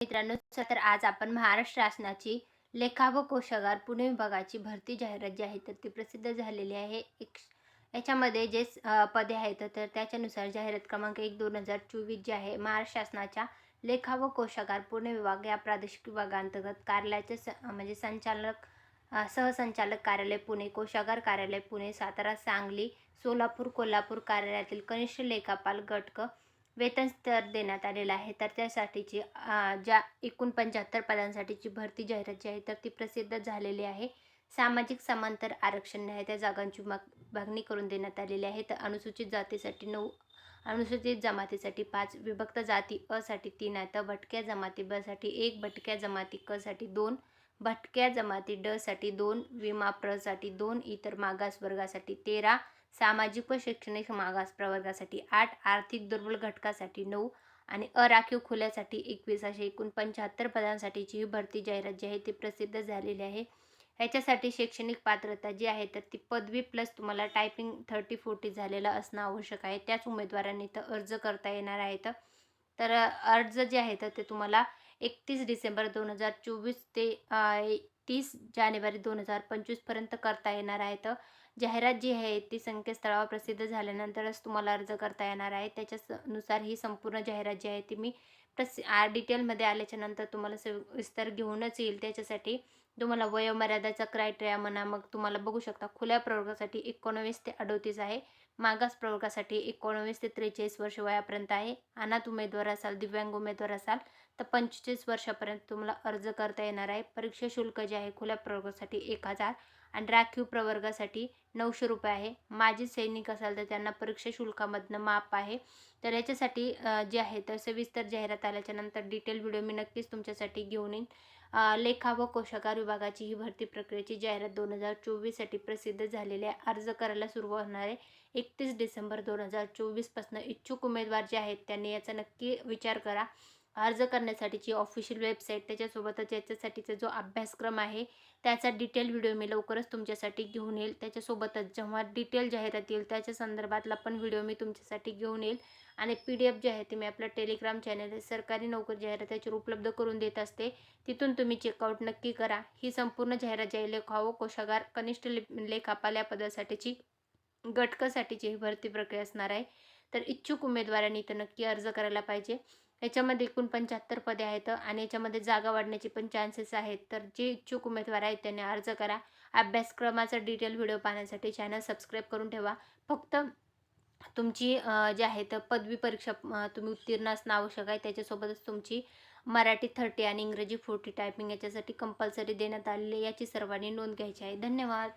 मित्रांनो तर आज आपण महाराष्ट्र शासनाची लेखा व कोशागार पुणे विभागाची भरती जाहिरात जी आहे तर ती प्रसिद्ध झालेली आहे. एक याच्यामध्ये जे पदे आहेत तर त्याच्यानुसार जाहिरात क्रमांक एक दोन हजार चोवीस जे आहे महाराष्ट्र शासनाच्या लेखा व कोशागार पुणे विभाग या प्रादेशिक विभागांतर्गत कार्यालयाचे स म्हणजे संचालक सहसंचालक कार्यालय पुणे कोशागार कार्यालय पुणे सातारा सांगली सोलापूर कोल्हापूर कार्यालयातील कनिष्ठ लेखापाल गटक वेतन स्तर देण्यात आलेला आहे. तर त्यासाठीची ज्या एकूण पंच्याहत्तर पदांसाठीची भरती जाहिरात जी आहे तर ती प्रसिद्ध झालेली आहे. सामाजिक समांतर आरक्षण आहे. त्या जागांची माग मागणी करून देण्यात आलेली आहे. तर अनुसूचित जातीसाठी नऊ अनुसूचित जमातीसाठी पाच विभक्त जाती असाठी तीन आहे. तर भटक्या जमाती बसाठी एक भटक्या जमाती क साठी दोन भटक्या जमाती ड साठी दोन विमा प्रसाठी दोन इतर मागास वर्गासाठी तेरा सामाजिक व शैक्षणिक मागास प्रवर्गासाठी आठ आर्थिक दुर्बल घटकासाठी नऊ आणि अराखीव खुल्यासाठी एकवीस असे एकूण पंच्याहत्तर पदांसाठीची ही भरती जाहिरात जी आहे ती प्रसिद्ध झालेली आहे. ह्याच्यासाठी शैक्षणिक पात्रता जी आहे तर ती पदवी प्लस तुम्हाला टायपिंग थर्टी फोर्टी झालेलं असणं आवश्यक आहे. त्याच उमेदवारांनी तर अर्ज करता येणार आहेत तर तर अर्ज जे आहे तर ते तुम्हाला एकतीस डिसेंबर दोन हजार चोवीस ते तीस जानेवारी दोन हजार पंचवीसपर्यंत करता येणार आहेत जाहिरात जी आहे ती संकेतस्थळावर प्रसिद्ध झाल्यानंतरच तुम्हाला अर्ज करता येणार आहे. त्याच्यानुसार ही संपूर्ण जाहिरात जी आहे ती मी प्रसि डिटेलमध्ये आल्याच्यानंतर तुम्हाला विस्तार घेऊनच येईल. त्याच्यासाठी तुम्हाला वयोमर्यादाचा क्रायटेरिया म्हणा मग तुम्हाला बघू शकता खुल्या प्रवर्गासाठी एकोणवीस ते अडोतीस आहे. मागास प्रवर्गासाठी एकोणवीस ते त्रेचाळीस वर्ष वयापर्यंत आहे. अनाथ उमेदवार असाल दिव्यांग उमेदवार असाल तर पंचेचाळीस वर्षापर्यंत तुम्हाला अर्ज करता येणार आहे. परीक्षा शुल्क जे आहे खुल्या प्रवर्गासाठी एक हजार आणि राखीव प्रवर्गासाठी नऊशे रुपये आहे. माजी सैनिक असाल तर त्यांना परीक्षा शुल्कामधनं माफ आहे. तर याच्यासाठी जे आहे तर सविस्तर जाहिरात आल्याच्यानंतर डिटेल व्हिडिओ मी नक्कीच तुमच्यासाठी घेऊन येईन. लेखा व कोशागार विभागाची ही भरती प्रक्रियेची जाहिरात दोन हजार चोवीससाठी प्रसिद्ध झालेली आहे. अर्ज करायला सुरू होणार आहे एकतीस डिसेंबर दोन हजार चोवीसपासून इच्छुक उमेदवार जे आहेत त्यांनी याचा नक्की विचार करा. अर्ज करण्यासाठीची ऑफिशियल वेबसाईट त्याच्यासोबतच याच्यासाठीचा जो अभ्यासक्रम आहे त्याचा डिटेल व्हिडिओ मी लवकरच तुमच्यासाठी घेऊन येईल. त्याच्यासोबतच जेव्हा डिटेल जाहिरात येईल त्याच्या संदर्भातला पण व्हिडिओ मी तुमच्यासाठी घेऊन येईल. आणि पी डी एफ जे आहे ते मी आपल्या टेलिग्राम चॅनल सरकारी नोकरी जाहिरात त्याच्यावर उपलब्ध करून देत असते. तिथून तुम्ही चेकआउट नक्की करा. ही संपूर्ण जाहिरात जी आहे लेखा हो, कोशागार कनिष्ठ लेखापाल या पदासाठीची गटकासाठीची ही भरती प्रक्रिया असणार आहे. तर इच्छुक उमेदवारांनी इथं नक्की अर्ज करायला पाहिजे. याच्यामध्ये एकूण पंच्याहत्तर पदे आहेत आणि याच्यामध्ये जागा वाढण्याची पण चान्सेस आहेत. तर जे इच्छुक उमेदवार आहेत त्यांनी अर्ज करा. अभ्यासक्रमाचा डिटेल व्हिडिओ पाहण्यासाठी चॅनल सबस्क्राईब करून ठेवा. फक्त तुमची जे आहे तर पदवी परीक्षा तुम्ही उत्तीर्ण असणं आवश्यक आहे. त्याच्यासोबतच तुमची मराठी थर्टी आणि इंग्रजी फोर्टी टायपिंग याच्यासाठी कंपल्सरी देण्यात आलेली आहे. याची सर्वांनी नोंद घ्यायची आहे. धन्यवाद.